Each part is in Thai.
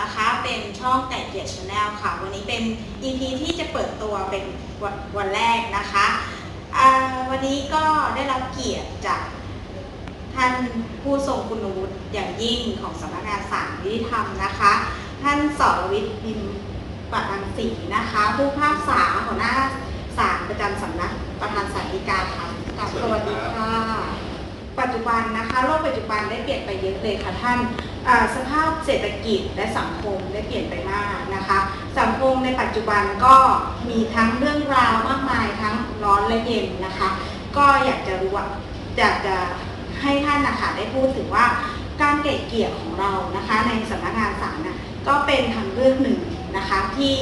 นะคะเป็นช่องไก่เกียรติชาแนลค่ะ วันนี้เป็น EP ที่จะเปิดตัวเป็นวันวันแรกนะคะอ่าวันนี้ก็ได้รับเกียรติจากท่านผู้ทรงคุณวุฒิอย่างยิ่งของสำนักงานศาลยุติธรรมนะคะ ท่านสรวิทย์บินปรังสีนะคะ ผู้พิพากษาหัวหน้าศาลประจำสำนักประธานศาลฎีกาค่ะกราบสวัสดีค่ะ ปัจจุบันนะคะโลกปัจจุบันได้เปลี่ยนไปเยอะเลยค่ะท่านอ่า สภาพเศรษฐกิจและสังคมได้เปลี่ยนไปมากนะคะ สังคมในปัจจุบันก็มีทั้งเรื่องราวมากมายทั้งร้อนและเย็นนะคะ ก็อยากจะรู้ว่าอยากจะให้ท่านนะคะได้พูดถึงว่าการไก่เกลี่ยของเรานะคะ ในสำนักงานศาลนะก็เป็นทางเลือกหนึ่งนะคะที่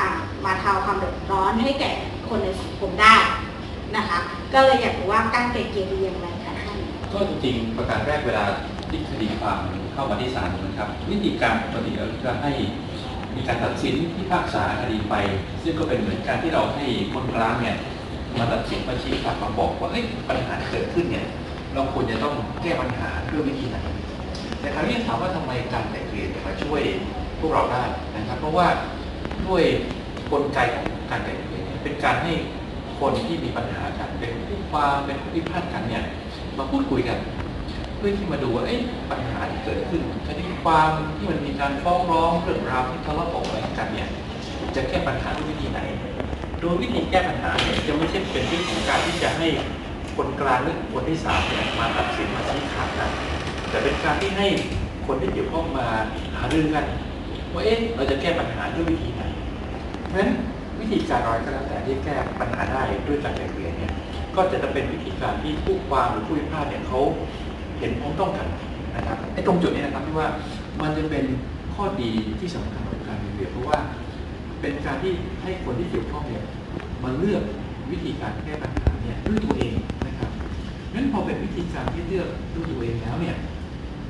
อ่ามาทาความเดือดร้อนให้แก่คนในสังคมได้นะคะ ก็เลยอยากรู้ว่าการไก่เกี่ยดีอย่างไรคะท่านก็จริงๆประการแรกเวลาที่คดีความ เข้ามาที่ศาลนะครับ วิธีการปกติเราจะให้มีการตัดสินพิพากษาคดีไป ซึ่งก็เป็นเหมือนการที่เราให้คนกลางเนี่ยมาตัดสินมาชี้ขาดมาบอกว่าเอ้ปัญหาที่เกิดขึ้นเนี่ยเราควรจะต้องแก้ปัญหาด้วยวิธีไหนแต่คราวนี้ถามว่าทำไมการแต่งเกลียนมาช่วยพวกเราได้นะครับ เพราะว่าด้วยกลไกของการแต่งเกลียนเป็นการให้คนที่มีปัญหากันเป็นผู้ความเป็นผู้พิพาทกันเนี่ยมาพูดคุยกัน พื่อที่มาดูว่าปัญหาที่เกิดขึ้นคดีความที่มันมีการฟ้องร้องเรื่องราวที่ทะเลาะเบาะแว้งกันเนี่ยจะแก้ปัญหาด้วยวิธีไหน โดยวิธีแก้ปัญหาเนี่ยจะไม่ใช่เป็นวิธีการที่จะให้คนกลางหรือคนที่สามเนี่ยมาตัดสินมาชี้ขาดกันแต่เป็นการที่ให้คนที่เกี่ยวข้องมาหารือกันว่าเอ๊ะเราจะแก้ปัญหาด้วยวิธีไหนเพราะฉะนั้นวิธีการร้อยก็แล้วแต่ที่แก้ปัญหาได้ด้วยการแบ่งเกลี่ยเนี่ยก็จะเป็นวิธีการที่ผู้ความหรือผู้พิพาทเนี่ยเขา ห็นพ้องต้องกันนะครับไอ้ตรงจุดนี้นะครับที่ว่ามันจะเป็นข้อดีที่สำคัญของการแบ่งเกลี่ยเพราะว่าเป็นการที่ให้คนที่เกี่ยวข้องเนี่ยมาเลือกวิธีการแก้ปัญหาเนี่ยด้วยตัวเองนะครับนั้นพอเป็นวิธีการที่เลือกด้วยตัวเองแล้วเนี่ย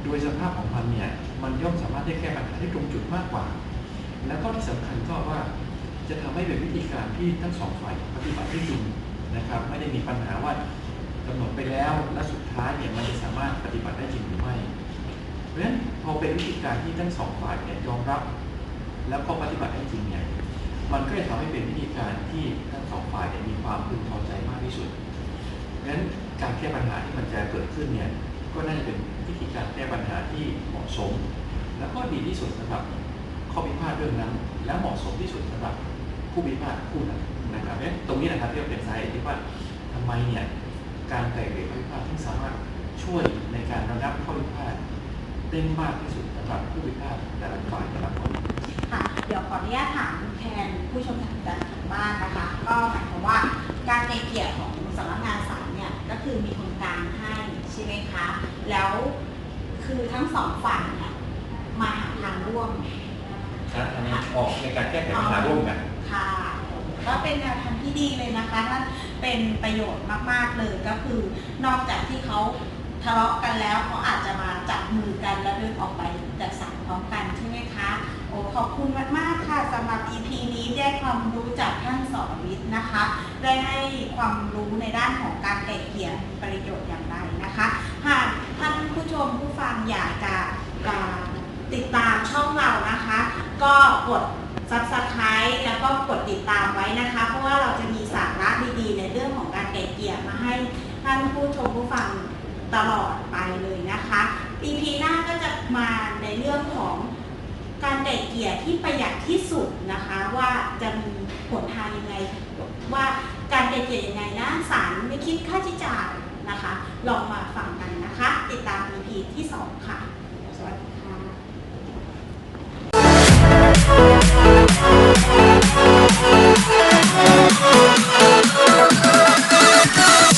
โดยสภาพของมันเนี่ยมันย่อมสามารถได้แก้ปัญหาได้ตรงจุดมากกว่า แล้วก็ที่สำคัญก็ว่าจะทำให้เป็นวิธีการที่ทั้งสองฝ่ายปฏิบัติได้จริงนะครับ ไม่ได้มีปัญหาว่า กำหนดไปแล้วและสุดท้ายเนี่ยมันจะสามารถปฏิบัติได้จริงหรือไม่ เพราะฉะนั้นพอเป็นวิธีการที่ทั้งสองฝ่ายเนี่ยยอมรับ แล้วก็ปฏิบัติได้จริงเนี่ยมันก็จะทำให้เป็นวิธีการที่ทั้งสองฝ่ายเนี่ยมีความพึงพอใจมากที่สุดเพราะฉะนั้นการแก้ปัญหาที่มันจะเกิดขึ้นเนี่ยก็น่าจะเป็นวิธีการแก้ปัญหาที่เหมาะสม แล้วก็ดีที่สุดสำหรับข้อพิพาทเรื่องนั้น และเหมาะสมที่สุดสำหรับผู้พิพาทคู่นั้นนะครับเนี่ยตรงนี้นะครับที่เป็นสาเหตุที่ว่าทำไมเนี่ย การไกล่เกลี่ยข้อพิพาทที่สามารถช่วยในการระงับข้อพิพาทได้มากที่สุดสำหรับผู้พิพาทแต่ละฝ่ายแต่ละคนค่ะเดี๋ยวขออนุญาตถามแทนผู้ชมทางบ้านนะคะ ก็หมายความว่าการไกลเกลี่ยของสำนักงานศาลเนี่ยก็คือมีคนกลางให้ใช่ไหมคะแล้วคือทั้งสองฝ่ายเนี่ยมาหาทางร่วมนะอันนี้ออกในการแก้ไขปัญหาร่วมกันค่ะก็เป็นแนวทางที่ดีเลยนะคะท่าน เป็นประโยชน์มากๆเลยก็คือนอกจากที่เขาทะเลาะกันแล้วเขาอาจจะมาจับมือกันแล้วเดินออกไปจากศาลพร้อมกันใช่ไหมคะโอ้ขอบคุณมากๆค่ะสำหรับ EP นี้ได้ความรู้จากท่านสอนวิทย์นะคะ ได้ให้ความรู้ในด้านของการไก่เกี่ยมีประโยชน์อย่างไรนะคะหากท่านผู้ชมผู้ฟังอยากจะติดตามช่องเรานะคะ ก็กด Subscribe แล้วก็กดติดตามไว้นะคะ เพราะว่าเราจะมีสาระดีๆ ในเรื่องของการไก่เกี่ยมาให้ท่านผู้ชมผู้ฟังตลอดไปเลยนะคะ EP หน้าก็จะมาในเรื่องของการไก่เกี่ยที่ประหยัดที่สุดนะคะ ว่าจะมีผลทางยังไงว่าการไก่เกี่ยยังไงนะศาลไม่คิดค่าใช้จ่ายนะคะ ลองมาฟังกันนะคะ ติดตาม EP ที่ 2 ค่ะ